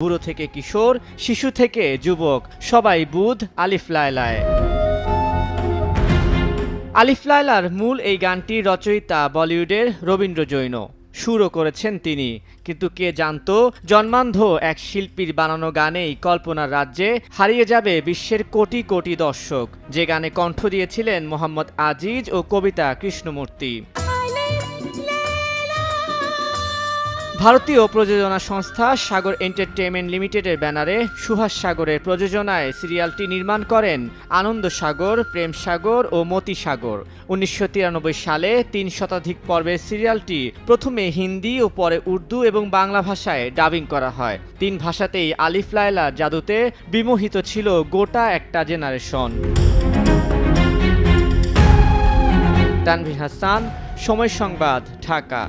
বুড়ো থেকে কিশোর, শিশু থেকে যুবক, সবাই বুধ, আলিফ লায়লায়। আলিফ লায়লার মূল এই গানটির রচয়িতা বলিউডের রবীন্দ্র জৈন। সুরও করেছেন তিনি। কিন্তু কে জানতো, জন্মান্ধ এক শিল্পীর বানানো গানেই কল্পনার রাজ্যে হারিয়ে যাবে বিশ্বের কোটি কোটি দর্শক। যে গানে কণ্ঠ দিয়েছিলেন মোহাম্মদ আজিজ ও কবিতা কৃষ্ণমূর্তি। ভারতীয় প্রযোজনা সংস্থা সাগর এন্টারটেইনমেন্ট লিমিটেডের ব্যানারে সুভাষ সাগরের প্রযোজনায় সিরিয়ালটি নির্মাণ করেন আনন্দ সাগর, প্রেম সাগর ও মতি সাগর। উনিশশো তিরানব্বই সালে তিন শতাধিক পর্বের সিরিয়ালটি প্রথমে হিন্দি ও পরে উর্দু এবং বাংলা ভাষায় ডাবিং করা হয়। তিন ভাষাতেই আলিফ লায়লা জাদুতে বিমোহিত ছিল গোটা একটা জেনারেশন। তানভীর হাসান, সময় সংবাদ, ঢাকা।